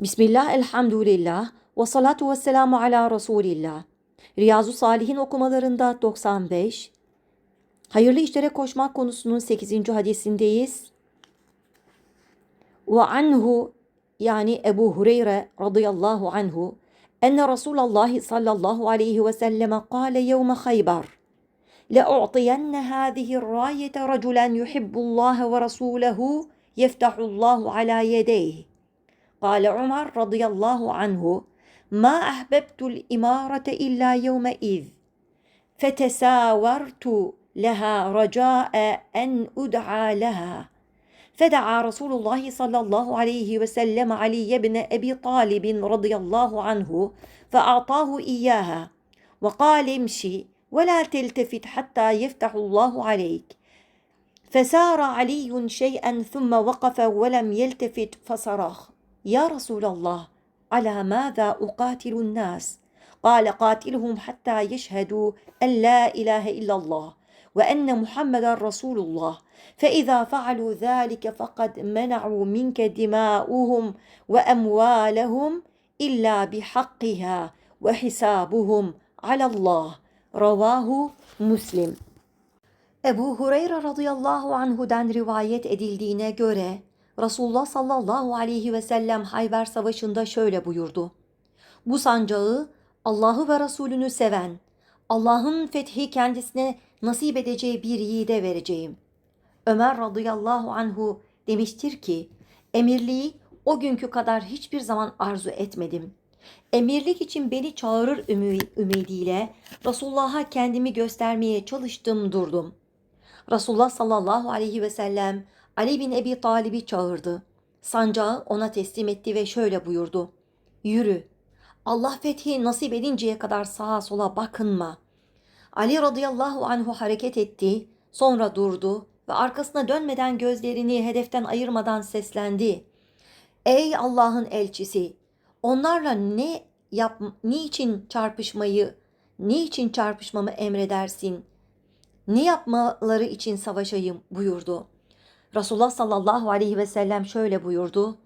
Bismillah, elhamdülillah, ve salatu ve selamu ala Resulillah. Riyazu Salihin okumalarında 95, hayırlı işlere koşmak konusunun 8. hadisindeyiz. Ve anhu yani Ebu Hureyre radıyallahu anhu enne Resulallah sallallahu aleyhi ve selleme kâle yevme Khaybar لأعطين هذه الراية رجلا يحب الله ورسوله يفتح الله على يديه قال عمر رضي الله عنه ما أحببت الإمارة إلا يومئذ فتساورت لها رجاء أن أدعى لها. فدعا رسول الله صلى الله عليه وسلم علي بن أبي طالب رضي الله عنه فأعطاه إياها وقال امشي ولا تلتفت حتى يفتح الله عليك. فسار علي شيئا ثم وقف ولم يلتفت فصرخ. يا رسول الله على ماذا أقاتل الناس؟ قال قاتلهم حتى يشهدوا أن لا إله إلا الله وأن محمد رسول الله. فإذا فعلوا ذلك فقد منعوا منك دماؤهم وأموالهم إلا بحقها وحسابهم على الله. Ravahu Müslim. Ebu Hureyre radıyallahu anhu'dan rivayet edildiğine göre Resulullah sallallahu aleyhi ve sellem Hayber Savaşı'nda şöyle buyurdu. Bu sancağı Allah'ı ve Resulünü seven, Allah'ın fethi kendisine nasip edeceği bir yiğide vereceğim. Ömer radıyallahu anhu demiştir ki, emirliği o günkü kadar hiçbir zaman arzu etmedim. Emirlik için beni çağırır ümü- ümidiyle Resulullah'a kendimi göstermeye çalıştım durdum. Resulullah sallallahu aleyhi ve sellem Ali bin Ebi Talib'i çağırdı. Sancağı ona teslim etti ve şöyle buyurdu. Yürü. Allah fethi nasip edinceye kadar sağa sola bakınma. Ali radıyallahu anhu hareket etti, sonra durdu ve arkasına dönmeden gözlerini hedeften ayırmadan seslendi. Ey Allah'ın elçisi! Onlarla ne yap, niçin çarpışmayı, niçin çarpışmamı emredersin? Ne yapmaları için savaşayım buyurdu. Resulullah sallallahu aleyhi ve sellem şöyle buyurdu.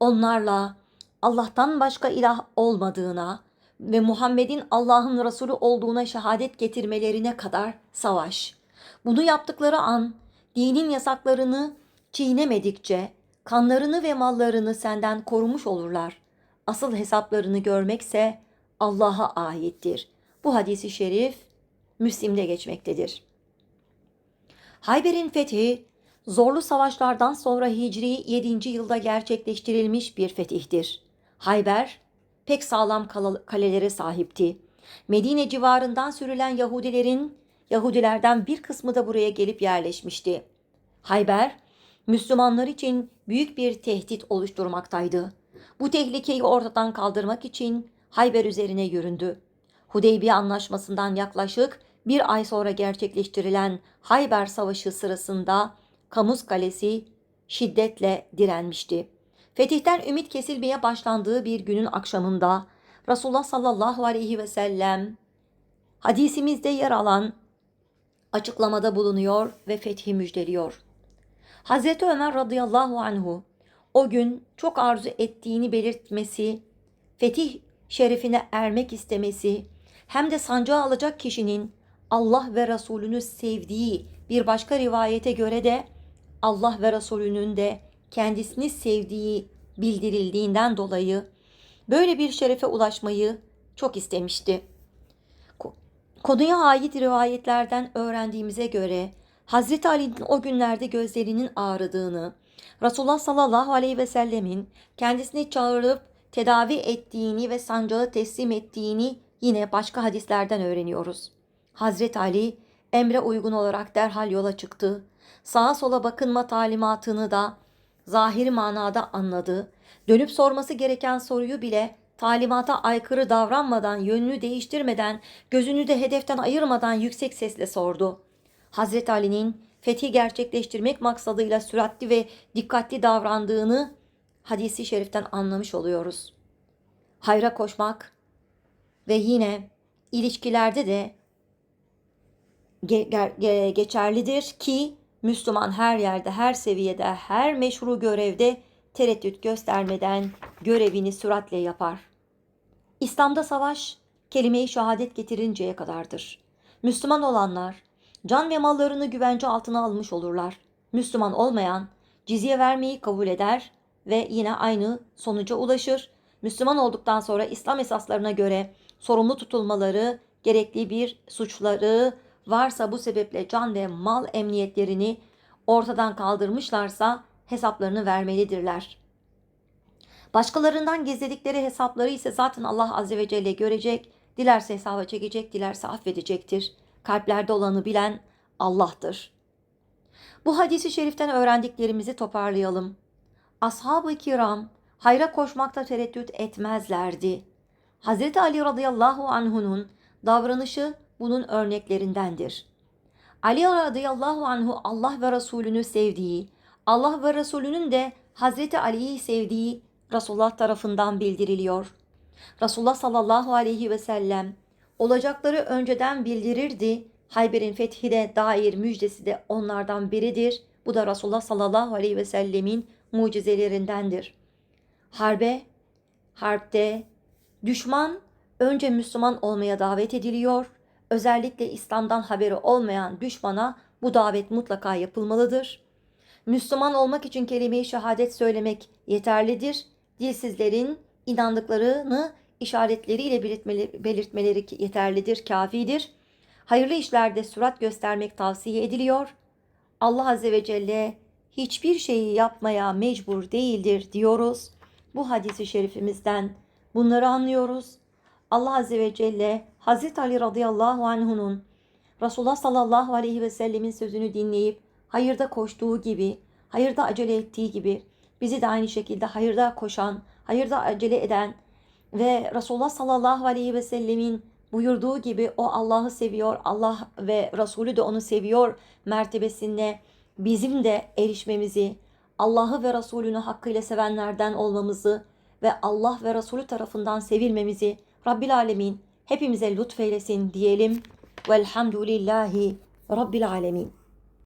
Onlarla Allah'tan başka ilah olmadığına ve Muhammed'in Allah'ın Resulü olduğuna şehadet getirmelerine kadar savaş. Bunu yaptıkları an dinin yasaklarını çiğnemedikçe kanlarını ve mallarını senden korumuş olurlar. Asıl hesaplarını görmekse Allah'a aittir. Bu hadisi şerif Müslim'de geçmektedir. Hayber'in fethi zorlu savaşlardan sonra Hicri 7. yılda gerçekleştirilmiş bir fetihtir. Hayber pek sağlam kal- kalelere sahipti. Medine civarından sürülen Yahudilerin Yahudilerden bir kısmı da buraya gelip yerleşmişti. Hayber Müslümanlar için büyük bir tehdit oluşturmaktaydı. Bu tehlikeyi ortadan kaldırmak için Hayber üzerine yüründü. Hudeybiye Anlaşması'ndan yaklaşık bir ay sonra gerçekleştirilen Hayber Savaşı sırasında Kamuz Kalesi şiddetle direnmişti. Fetihten ümit kesilmeye başlandığı bir günün akşamında Resulullah sallallahu aleyhi ve sellem hadisimizde yer alan açıklamada bulunuyor ve fethi müjdeliyor. Hazreti Ömer radıyallahu anhu o gün çok arzu ettiğini belirtmesi, fetih şerefine ermek istemesi, hem de sancağı alacak kişinin Allah ve Resulünü sevdiği bir başka rivayete göre de Allah ve Resulünün de kendisini sevdiği bildirildiğinden dolayı böyle bir şerefe ulaşmayı çok istemişti. Ko- Konuya ait rivayetlerden öğrendiğimize göre Hazreti Ali'nin o günlerde gözlerinin ağrıdığını, Resulullah sallallahu aleyhi ve sellemin kendisini çağırıp tedavi ettiğini ve sancağı teslim ettiğini yine başka hadislerden öğreniyoruz. Hazreti Ali emre uygun olarak derhal yola çıktı. Sağa sola bakınma talimatını da zahiri manada anladı. Dönüp sorması gereken soruyu bile talimata aykırı davranmadan, yönünü değiştirmeden, gözünü de hedeften ayırmadan yüksek sesle sordu. Hazreti Ali'nin fethi gerçekleştirmek maksadıyla süratli ve dikkatli davrandığını hadisi şeriften anlamış oluyoruz. Hayra koşmak ve yine ilişkilerde de geçerlidir ki Müslüman her yerde, her seviyede, her meşru görevde tereddüt göstermeden görevini süratle yapar. İslam'da savaş kelime-i şehadet getirinceye kadardır. Müslüman olanlar can ve mallarını güvence altına almış olurlar. Müslüman olmayan cizye vermeyi kabul eder ve yine aynı sonuca ulaşır. Müslüman olduktan sonra İslam esaslarına göre sorumlu tutulmaları, gerekli bir suçları varsa bu sebeple can ve mal emniyetlerini ortadan kaldırmışlarsa hesaplarını vermelidirler. Başkalarından gizledikleri hesapları ise zaten Allah Azze ve Celle görecek, dilerse hesaba çekecek, dilerse affedecektir. Kalplerde olanı bilen Allah'tır. Bu hadisi şeriften öğrendiklerimizi toparlayalım. Ashab-ı kiram hayra koşmakta tereddüt etmezlerdi. Hz. Ali radıyallahu anh'unun davranışı bunun örneklerindendir. Ali radıyallahu anhu Allah ve Resulünü sevdiği, Allah ve Resulünün de Hazreti Ali'yi sevdiği Resulullah tarafından bildiriliyor. Resulullah sallallahu aleyhi ve sellem olacakları önceden bildirirdi. Hayber'in fethine dair müjdesi de onlardan biridir. Bu da Resulullah sallallahu aleyhi ve sellemin mucizelerindendir. Harbe, harpte düşman önce Müslüman olmaya davet ediliyor. Özellikle İslam'dan haberi olmayan düşmana bu davet mutlaka yapılmalıdır. Müslüman olmak için kelime-i şehadet söylemek yeterlidir. Dilsizlerin inandıklarını işaretleriyle belirtmeleri, yeterlidir, kafidir. Hayırlı işlerde sürat göstermek tavsiye ediliyor. Allah Azze ve Celle hiçbir şeyi yapmaya mecbur değildir diyoruz. Bu hadisi şerifimizden bunları anlıyoruz. Allah Azze ve Celle Hazreti Ali radıyallahu anh'unun Resulullah sallallahu aleyhi ve sellemin sözünü dinleyip hayırda koştuğu gibi, hayırda acele ettiği gibi bizi de aynı şekilde hayırda koşan, hayırda acele eden ve Resulullah sallallahu aleyhi ve sellemin buyurduğu gibi o Allah'ı seviyor, Allah ve Resulü de onu seviyor mertebesine bizim de erişmemizi, Allah'ı ve Resulünü hakkıyla sevenlerden olmamızı ve Allah ve Resulü tarafından sevilmemizi Rabbil Alemin hepimize lütfeylesin diyelim. Velhamdülillahi Rabbil Alemin.